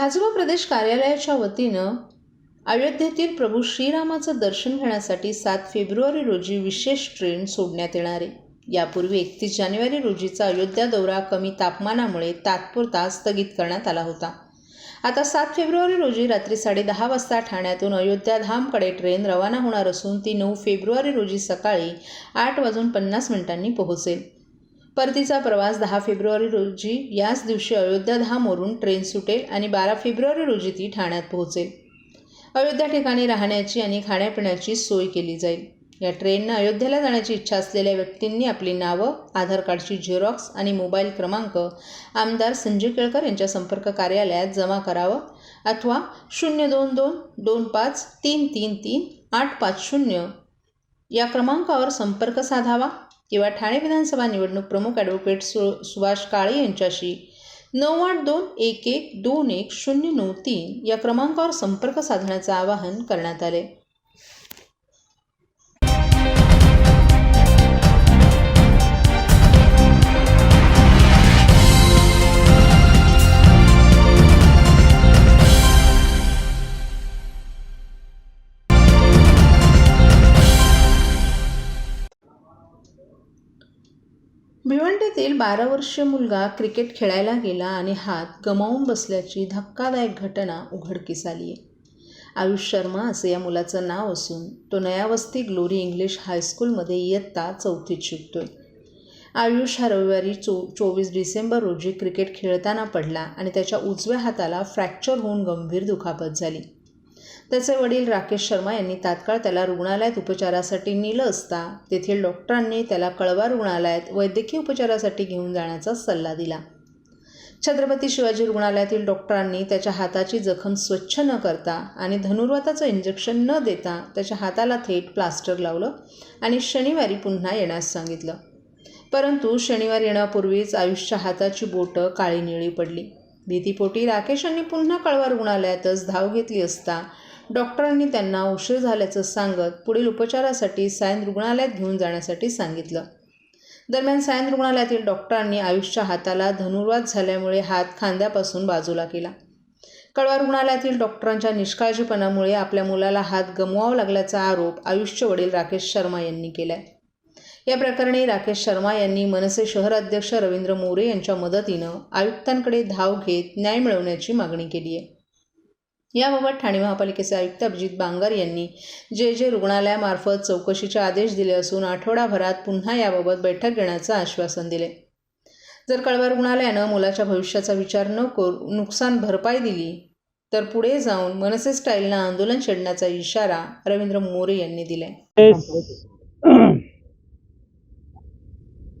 भाजप प्रदेश कार्यालयाच्या वतीनं अयोध्येतील प्रभू श्रीरामाचं दर्शन घेण्यासाठी सात फेब्रुवारी रोजी विशेष ट्रेन सोडण्यात येणार आहे. यापूर्वी एकतीस जानेवारी रोजीचा अयोध्या दौरा कमी तापमानामुळे तात्पुरता स्थगित करण्यात आला होता. आता सात फेब्रुवारी रोजी रात्री साडेदहा वाजता ठाण्यातून अयोध्या धामकडे ट्रेन रवाना होणार असून ती नऊ फेब्रुवारी रोजी सकाळी आठ वाजून पन्नास मिनिटांनी पोहोचेल. परतीचा प्रवास दहा फेब्रुवारी रोजी याच दिवशी अयोध्या धामवरून ट्रेन सुटेल आणि बारा फेब्रुवारी रोजी ती ठाण्यात पोहोचेल. अयोध्या ठिकाणी राहण्याची आणि खाण्यापिण्याची सोय केली जाईल. या ट्रेननं अयोध्येला जाण्याची इच्छा असलेल्या व्यक्तींनी आपली नावं आधार कार्डची झेरॉक्स आणि मोबाईल क्रमांक आमदार संजय केळकर यांच्या संपर्क कार्यालयात जमा करावं अथवा शून्य दोन दोन दोन पाच तीन तीन तीन आठ पाच शून्य या क्रमांकावर संपर्क साधावा. किंवा ठाणे विधानसभा निवडणूक प्रमुख ॲडव्होकेट सु सुभाष काळे यांच्याशी नऊ आठ दोन एक एक दोन एक शून्य नऊ तीन या क्रमांकावर संपर्क साधण्याचं आवाहन करण्यात आले शाळेतील बारा वर्षीय मुलगा क्रिकेट खेळायला गेला आणि हात गमावून बसल्याची धक्कादायक घटना उघडकीस आली. आहे आयुष शर्मा असे या मुलाचं नाव असून तो नयावस्ती ग्लोरी इंग्लिश हायस्कूलमध्ये इयत्ता चौथीत शिकतोय. आयुष हा रविवारी चो चोवीस डिसेंबर रोजी क्रिकेट खेळताना पडला आणि त्याच्या उजव्या हाताला फ्रॅक्चर होऊन गंभीर दुखापत झाली. त्याचे वडील राकेश शर्मा यांनी तात्काळ त्याला रुग्णालयात उपचारासाठी नेलं असता तेथील डॉक्टरांनी त्याला कळवा रुग्णालयात वैद्यकीय उपचारासाठी घेऊन जाण्याचा सल्ला दिला. छत्रपती शिवाजी रुग्णालयातील डॉक्टरांनी त्याच्या हाताची जखम स्वच्छ न करता आणि धनुर्वाताचं इंजेक्शन न देता त्याच्या हाताला थेट प्लास्टर लावलं आणि शनिवारी पुन्हा येण्यास सांगितलं. परंतु शनिवार येण्यापूर्वीच आयुषच्या हाताची बोटं काळी निळी पडली. भीतीपोटी राकेश यांनी पुन्हा कळवा रुग्णालयातच धाव घेतली असता डॉक्टरांनी त्यांना उशीर झाल्याचं सांगत पुढील उपचारासाठी सायन रुग्णालयात घेऊन जाण्यासाठी सांगितलं. दरम्यान सायन रुग्णालयातील डॉक्टरांनी आयुषच्या हाताला धनुर्वाद झाल्यामुळे हात खांद्यापासून बाजूला केला. कळवा रुग्णालयातील डॉक्टरांच्या निष्काळजीपणामुळे आपल्या मुलाला हात गमवावा लागल्याचा आरोप आयुष्य वडील राकेश शर्मा यांनी केला आहे या प्रकरणी राकेश शर्मा यांनी मनसे शहर अध्यक्ष रवींद्र मोरे यांच्या मदतीनं आयुक्तांकडे धाव घेत न्याय मिळवण्याची मागणी केली आहे याबाबत ठाणे महापालिकेचे आयुक्त अभिजित बांगर यांनी जे जे रुग्णालयामार्फत चौकशीचे आदेश दिले असून आठवडाभरात पुन्हा याबाबत बैठक घेण्याचं आश्वासन दिले. जर कळवा रुग्णालयानं मुलाच्या भविष्याचा विचार न करू नुकसान भरपाई दिली तर पुढे जाऊन मनसे स्टाईलनं आंदोलन छेडण्याचा इशारा रवींद्र मोरे यांनी दिलाय.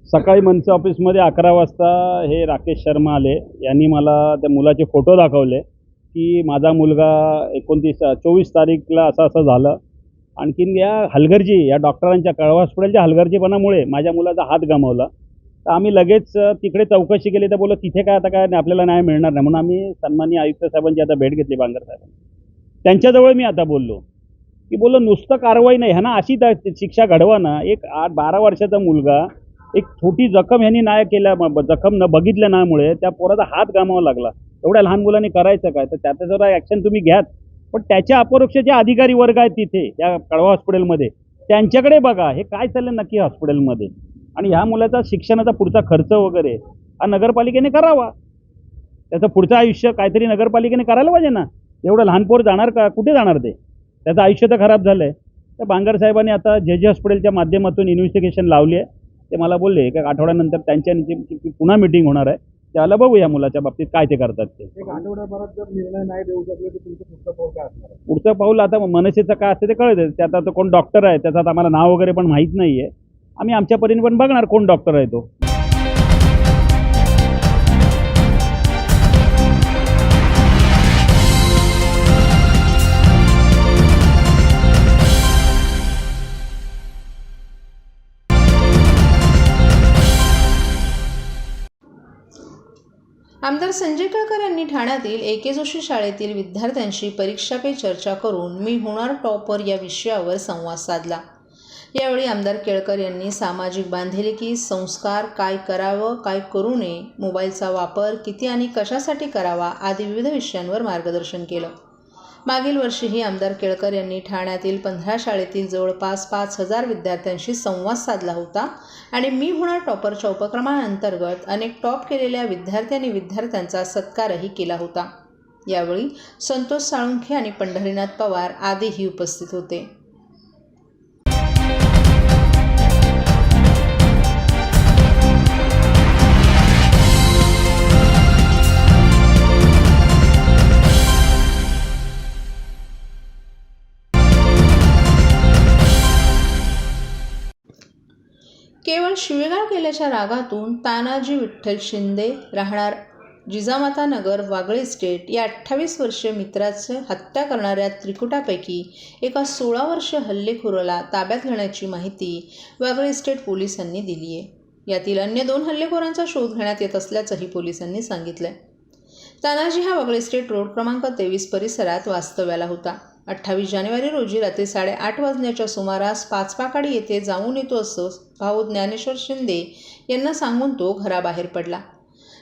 सकाळी मनसे ऑफिसमध्ये अकरा वाजता हे राकेश शर्मा आले. यांनी मला त्या मुलाचे फोटो दाखवले. की माझा मुलगा एकोणतीस चोवीस तारीखला असं असं झालं. आणखीन या हलगर्जी या डॉक्टरांच्या कळवा हॉस्पिटलच्या हलगर्जीपणामुळे माझ्या मुलाचा हात गमावला. तर आम्ही लगेच तिकडे चौकशी केली. तर बोललो तिथे काय आता काय नाही आपल्याला न्याय मिळणार नाही. म्हणून आम्ही सन्माननीय आयुक्त साहेबांची आता भेट घेतली बांगर साहेबांनी त्यांच्याजवळ मी आता बोललो. की बोललो नुसतं कारवाई नाही ह्यांना अशी दा- शिक्षा घडवा ना. एक आठ बारा वर्षाचा मुलगा एक छोटी जखम ह्यांनी नाही केल्या जखम न बघितल्या नामुळे त्या पोराचा हात गमावा लागला. एवढ्या लहान मुलांनी करायचं काय? तर त्याचं जरा ॲक्शन तुम्ही घ्यात. पण त्याच्या अपरोक्ष जे अधिकारी वर्ग आहेत तिथे त्या कळवा हॉस्पिटलमध्ये त्यांच्याकडे बघा हे काय चाललं नक्की हॉस्पिटलमध्ये? आणि ह्या मुलाचा शिक्षणाचा पुढचा खर्च वगैरे हा नगरपालिकेने करावा. त्याचं पुढचं आयुष्य काहीतरी नगरपालिकेने करायला पाहिजे ना? एवढं लहान पोर जाणार का? कुठे जाणार ते? त्याचं आयुष्य तर खराब झालं आहे तर बांगर साहेबांनी आता जे जे हॉस्पिटलच्या माध्यमातून इन्व्हेस्टिगेशन लावली आहे ते मला बोलले एक आठवड्यानंतर त्यांच्या पुन्हा मिटिंग होणार आहे. त्याला बघू या मुलाच्या बाबतीत काय ते करतात ते. एक आठवड्याभरात जर निर्णय नाही देऊ शकले तर तुमचं पुढचं पाऊल काय असणार? आहे? पुढचं पाऊल आता मनसेचं काय असते ते कळतं त्यात आता कोण डॉक्टर आहे? त्याचं आता आम्हाला नाव वगैरे पण माहीत नाही आहे आम्ही आमच्या परीने पण बघणार कोण डॉक्टर आहे तो. आमदार संजय केळकर यांनी ठाण्यातील ए के जोशी शाळेतील विद्यार्थ्यांशी परीक्षा पे चर्चा करून मी होणार टॉपर या विषयावर संवाद साधला. यावेळी आमदार केळकर यांनी सामाजिक बांधिलकी संस्कार काय करावं काय करू नये मोबाईलचा वापर किती आणि कशासाठी करावा आदी विविध विषयांवर मार्गदर्शन केलं. मागील वर्षीही आमदार केळकर यांनी ठाण्यातील पंधरा शाळेतील जवळपास पाच हजार विद्यार्थ्यांशी संवाद साधला होता आणि मी होणार टॉपरच्या उपक्रमाअंतर्गत अनेक टॉप केलेल्या विद्यार्थी आणि विद्यार्थ्यांचा सत्कारही केला होता. यावेळी संतोष साळुंखे आणि पंढरीनाथ पवार आदीही उपस्थित होते. केवळ शिवेगाळ केल्याच्या रागातून तानाजी विठ्ठल शिंदे राहणार जिजामाता नगर वागळे स्टेट या अठ्ठावीस वर्षीय मित्राचे हत्या करणाऱ्या त्रिकुटापैकी एका सोळा वर्षीय हल्लेखोराला ताब्यात घेण्याची माहिती वागळे स्टेट पोलिसांनी दिली आहे. यातील अन्य दोन हल्लेखोरांचा शोध घेण्यात येत असल्याचंही पोलिसांनी सांगितलं तानाजी हा वागळे स्टेट रोड क्रमांक तेवीस परिसरात वास्तव्याला होता. अठ्ठावीस जानेवारी रोजी रात्री साडेआठ वाजण्याच्या सुमारास पाचपाकाडी येथे जाऊन येतो असं भाऊ ज्ञानेश्वर शिंदे यांना सांगून तो घराबाहेर पडला.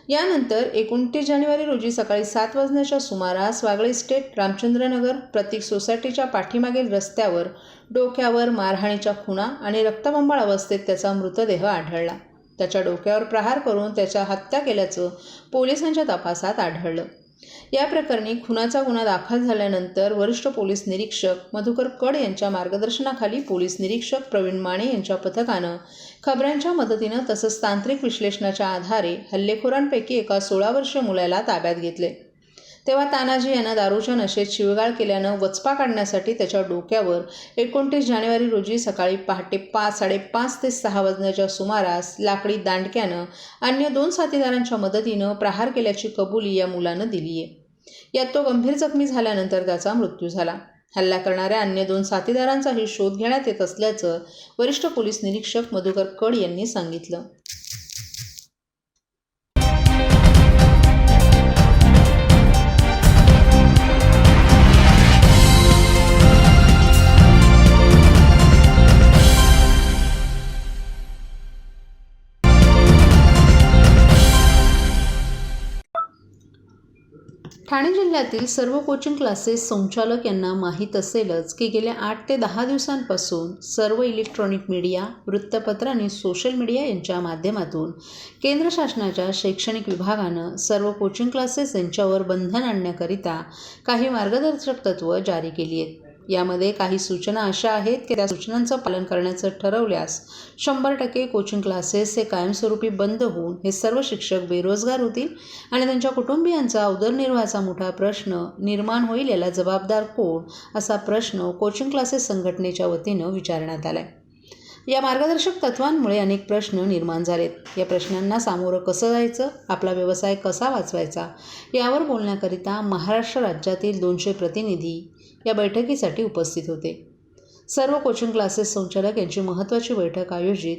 यानंतर एकोणतीस जानेवारी रोजी सकाळी सात वाजण्याच्या सुमारास वागळे स्टेट रामचंद्रनगर प्रतीक सोसायटीच्या पाठीमागील रस्त्यावर डोक्यावर मारहाणीच्या खुणा आणि रक्तबंबाळ अवस्थेत त्याचा मृतदेह आढळला. त्याच्या डोक्यावर प्रहार करून त्याच्या हत्या केल्याचं पोलिसांच्या तपासात आढळलं. या प्रकरणी खुनाचा गुन्हा दाखल झाल्यानंतर वरिष्ठ पोलीस निरीक्षक मधुकर कड यांच्या मार्गदर्शनाखाली पोलीस निरीक्षक प्रवीण माने यांच्या पथकानं खबरांच्या मदतीनं तसंच तांत्रिक विश्लेषणाच्या आधारे हल्लेखोरांपैकी एका सोळा वर्षीय मुलाला ताब्यात घेतले. तेव्हा तानाजी यांना दारूच्या नशेत शिवगाळ केल्यानं वचपा काढण्यासाठी त्याच्या डोक्यावर एकोणतीस जानेवारी रोजी सकाळी पहाटे पाच साडेपाच ते सहा वाजण्याच्या सुमारास लाकडी दांडक्यानं अन्य दोन साथीदारांच्या मदतीनं प्रहार केल्याची कबुली या मुलानं दिली आहे. यात तो गंभीर जखमी झाल्यानंतर त्याचा मृत्यू झाला. हल्ला करणाऱ्या अन्य दोन साथीदारांचाही शोध घेण्यात येत असल्याचं वरिष्ठ पोलीस निरीक्षक मधुकर कड यांनी सांगितलं. ठाणे जिल्ह्यातील सर्व कोचिंग क्लासेस संचालक यांना माहीत असेलच की गेल्या आठ ते दहा दिवसांपासून सर्व इलेक्ट्रॉनिक मीडिया वृत्तपत्र आणि सोशल मीडिया यांच्या माध्यमातून केंद्र शासनाच्या शैक्षणिक विभागानं सर्व कोचिंग क्लासेस यांच्यावर बंधन आणण्याकरिता काही मार्गदर्शक तत्त्व जारी केली आहेत. यामध्ये काही सूचना अशा आहेत की त्या सूचनांचं पालन करण्याचं ठरवल्यास शंभर टक्के कोचिंग क्लासेस हे कायमस्वरूपी बंद होऊन हे सर्व शिक्षक बेरोजगार होतील आणि त्यांच्या कुटुंबियांचा उदरनिर्वाहाचा मोठा प्रश्न निर्माण होईल याला जबाबदार कोण असा प्रश्न कोचिंग क्लासेस संघटनेच्या वतीनं विचारण्यात आला आहे या मार्गदर्शक तत्वांमुळे अनेक प्रश्न निर्माण झालेत. या प्रश्नांना सामोरं कसं जायचं? आपला व्यवसाय कसा वाचवायचा? यावर बोलण्याकरिता महाराष्ट्र राज्यातील दोनशे प्रतिनिधी या बैठकीसाठी उपस्थित होते. सर्व कोचिंग क्लासेस संचालक यांची महत्त्वाची बैठक आयोजित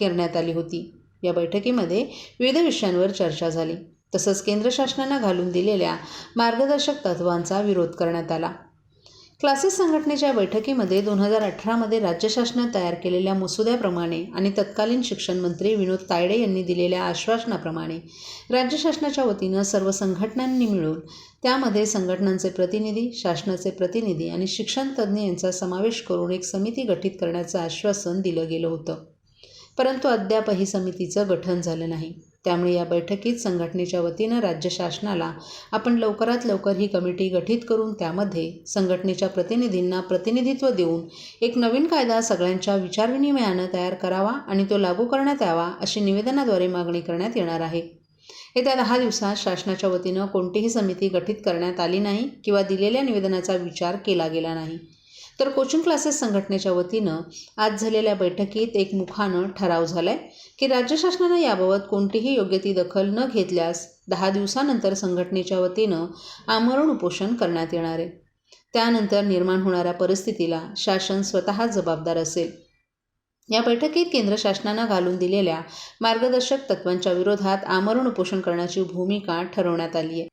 करण्यात आली होती. या बैठकीमध्ये विविध विषयांवर चर्चा झाली. तसंच केंद्र शासनानं घालून दिलेल्या मार्गदर्शक तत्वांचा विरोध करण्यात आला. क्लासेस संघटनेच्या बैठकीमध्ये दोन हजार अठरामध्ये राज्य शासनात तयार केलेल्या मसुद्याप्रमाणे आणि तत्कालीन शिक्षण मंत्री विनोद तायडे यांनी दिलेल्या आश्वासनाप्रमाणे राज्य शासनाच्या वतीनं सर्व संघटनांनी मिळून त्यामध्ये संघटनांचे प्रतिनिधी शासनाचे प्रतिनिधी आणि शिक्षण तज्ज्ञ यांचा समावेश करून एक समिती गठीत करण्याचं आश्वासन दिलं गेलं होतं. परंतु अद्याप ही समितीचं गठन झालं नाही. त्यामुळे या बैठकीत संघटनेच्या वतीनं राज्य शासनाला आपण लवकरात लवकर ही कमिटी गठीत करून त्यामध्ये संघटनेच्या प्रतिनिधींना प्रतिनिधित्व देऊन एक नवीन कायदा सगळ्यांच्या विचारविनिमयानं तयार करावा आणि तो लागू करण्यात यावा अशी निवेदनाद्वारे मागणी करण्यात येणार आहे. येत्या दहा दिवसात शासनाच्या वतीनं कोणतीही समिती गठीत करण्यात आली नाही किंवा दिलेल्या निवेदनाचा विचार केला गेला नाही. तर कोचिंग क्लासेस संघटनेच्या वतीनं आज झालेल्या बैठकीत एक मुखानं ठराव झालाय की राज्य शासनानं याबाबत कोणतीही योग्य ती दखल न घेतल्यास दहा दिवसानंतर संघटनेच्या वतीनं आमरण उपोषण करण्यात येणार आहे. त्यानंतर निर्माण होणाऱ्या परिस्थितीला शासन स्वतः जबाबदार असेल. या बैठकीत केंद्र शासनानं घालून दिलेल्या मार्गदर्शक तत्वांच्या विरोधात आमरण उपोषण करण्याची भूमिका ठरवण्यात आली आहे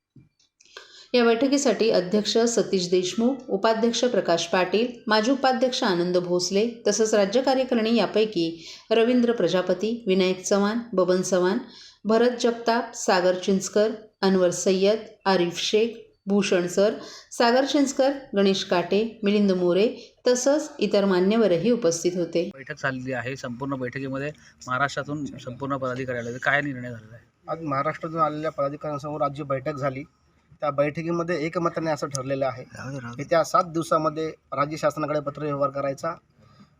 या बैठकीसाठी अध्यक्ष सतीश देशमुख उपाध्यक्ष प्रकाश पाटील माजी उपाध्यक्ष आनंद भोसले तसंच राज्य कार्यकारिणी यापैकी रवींद्र प्रजापती विनायक चव्हाण बबन चव्हाण भरत जगताप सागर चिंचकर अनवर सय्यद आरिफ शेख भूषण सर सागर चिंचकर गणेश काटे मिलिंद मोरे तसंच इतर मान्यवरही उपस्थित होते. बैठक झालेली आहे. संपूर्ण बैठकीमध्ये महाराष्ट्रातून संपूर्ण पदाधिकारी आले. होते. काय निर्णय झालेला आहे? आज महाराष्ट्रातून आलेल्या पदाधिकाऱ्यांसमोर आज जी बैठक झाली. त्या बैठकीमध्ये एकमताने असं ठरलेलं आहे येत्या सात दिवसामध्ये राज्य शासनाकडे पत्रव्यवहार करायचा.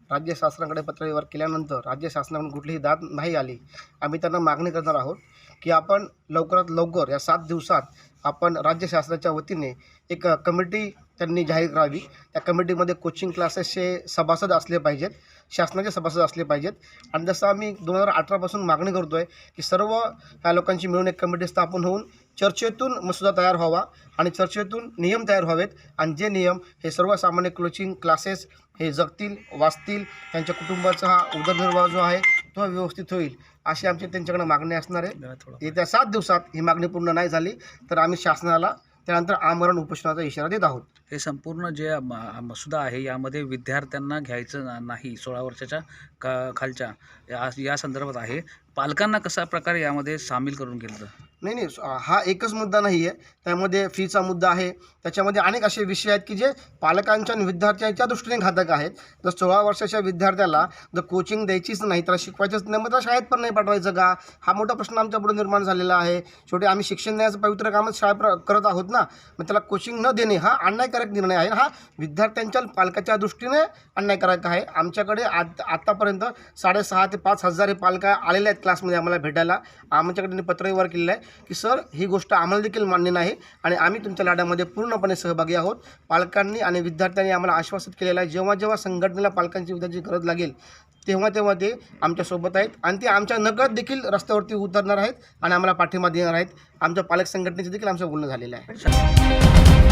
राज्य शासनाकडे पत्रव्यवहार केल्यानंतर राज्य शासनाकडून कुठलीही दाद नाही आली. आम्ही त्यांना मागणी करणार आहोत की आपण लवकरात लवकर या सात दिवसात आपण राज्य शासनाच्या वतीने एक कमिटी त्यांनी जाहीर करावी. त्या कमिटीमध्ये कोचिंग क्लासेसचे सभासद असले पाहिजेत शासनाचे सभासद असले पाहिजेत. आणि जसं आम्ही दोन हजार अठरापासून मागणी करतो आहे की सर्व या लोकांची मिळून एक कमिटी स्थापन होऊन चर्चेतून मसुदा तयार व्हावा आणि चर्चेतून नियम तयार व्हावेत. आणि जे नियम हे सर्वसामान्य कोचिंग क्लासेस हे जगतील वाचतील त्यांच्या कुटुंबाचा हा उदरनिर्वाह जो आहे तो व्यवस्थित होईल अशी आमची त्यांच्याकडे मागणी असणार आहे. येत्या सात दिवसात ही मागणी पूर्ण नाही झाली तर आम्ही शासनाला त्यानंतर आमरण उपोषणाचा इशारा देत आहोत. हे संपूर्ण जे मसुदा आहे यामध्ये विद्यार्थ्यांना घ्यायचं नाही सोळा वर्षाच्या का खालच्या या या संदर्भात आहे. पालकांना कशा प्रकारे यामध्ये सामील करून घेतलं? नाही नाही हा एकच मुद्दा नाही आहे. त्यामध्ये फीचा मुद्दा आहे. त्याच्यामध्ये अनेक असे विषय आहेत की जे पालकांच्या आणि विद्यार्थ्यांच्या दृष्टीने घातक आहेत. जर सोळा वर्षाच्या विद्यार्थ्याला जर कोचिंग द्यायचीच नाही त्याला शिकवायचंच नाही मग त्याला शाळेत पण नाही पाठवायचं का? हा मोठा प्रश्न आमच्यापुढे निर्माण झालेला आहे. शेवटी आम्ही शिक्षण देण्याचं पवित्र कामच शाळा प्र- करत आहोत ना मग त्याला कोचिंग न देणे हा अन्यायकारक निर्णय आहे. हा विद्यार्थ्यांच्या पालकाच्या दृष्टीने अन्यायकारक आहे. आमच्याकडे आत आत्तापर्यंत साडेसहा ते पाच हजार हे पालक आलेले आहेत क्लासमध्ये आम्हाला भेटायला. आमच्याकडे पत्रव्यवहार केलेला आहे. की सर ही गोष्ट आम्हाला देखील मान्य नाही आणि आम्ही तुमच्या लढ्यामध्ये पूर्णपणे सहभागी आहोत. पालकांनी आणि विद्यार्थ्यांनी आम्हाला आश्वासित केलेलं आहे जेव्हा जेव्हा संघटनेला पालकांची विद्यार्थ्याची गरज लागेल तेव्हा तेव्हा ते आमच्यासोबत आहेत. आणि ते आमच्या नकळत देखील रस्त्यावरती उतरणार आहेत आणि आम्हाला पाठिंबा देणार आहेत. आमच्या पालक संघटनेचे देखील आमचं बोलणं झालेलं आहे.